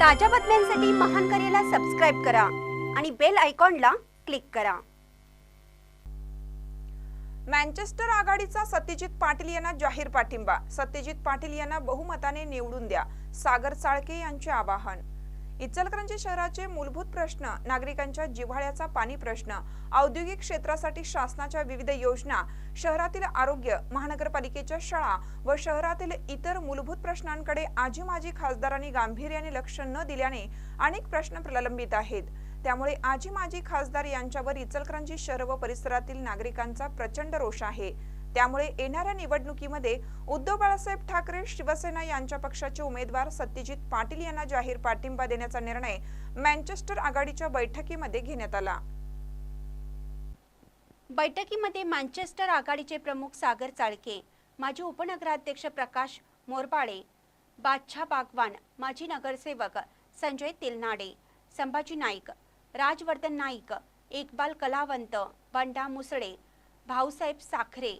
ताज्या बातम्यांसाठी महान करेला सबस्क्राईब करा आणि बेल आयकॉनला क्लिक करा. मँचेस्टर आघाडीचा सत्यजित पाटील यांना जाहीर पाठिंबा. सत्यजित पाटील यांना बहुमताने निवडून द्या. सागर चाळके यांचे आवाहन. इचलकरंजी शहराचे मूलभूत प्रश्न नागरिकांच्या जिव्हाळ्याचा पाणी प्रश्न औद्योगिक क्षेत्रासाठी शासनाच्या विविध योजना शहरातील आरोग्य महानगरपालिकेच्या शाळा व शहरातील इतर मूलभूत प्रश्नांकडे आजी माजी खासदारांनी गांभीर्याने लक्ष न दिल्याने अनेक प्रश्न प्रलंबित आहेत. त्यामुळे आजी माजी खासदार यांच्यावर इचलकरंजी शहर व परिसरातील नागरिकांचा प्रचंड रोष आहे. त्यामुळे येणाऱ्या निवडणुकीमध्ये उद्धव बाळासाहेब ठाकरे शिवसेना यांच्या पक्षाचे उमेदवार सत्यजित पाटील यांना जाहीर पाठिंबा देण्याचा निर्णय मँचेस्टर आघाडीच्या बैठकीमध्ये घेण्यात आला. बैठकीमध्ये मँचेस्टर आघाडीचे प्रमुख सागर चाळके माजी उपनगराध्यक्ष प्रकाश मोरबाळे बादशाह बागवान माजी नगरसेवक संजय तेलनाडे संभाजी नाईक राजवर्धन नाईक इकबाल कलावंत बंडा मुसळे भाऊसाहेब साखरे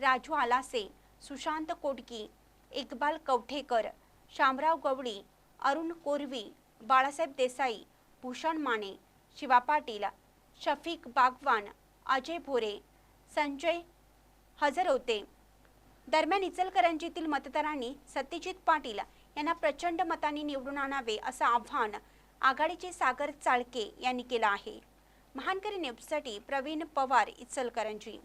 राजू आलासे सुशांत कोटकी इकबाल कवठेकर शामराव गवळी अरुण कोरवी बाळासाहेब देसाई भूषण माने शिवा पाटील शफीक बागवान अजय भोरे संजय हजर होते दरम्यान इचलकरंजीतील मतदारांनी सत्यजित पाटील यांना प्रचंड मतांनी निवडून आणावे असं आव्हान आघाडीचे सागर चाळके यांनी केलं आहे. महानकरी न्यूजसाठी प्रवीण पवार इचलकरंजी.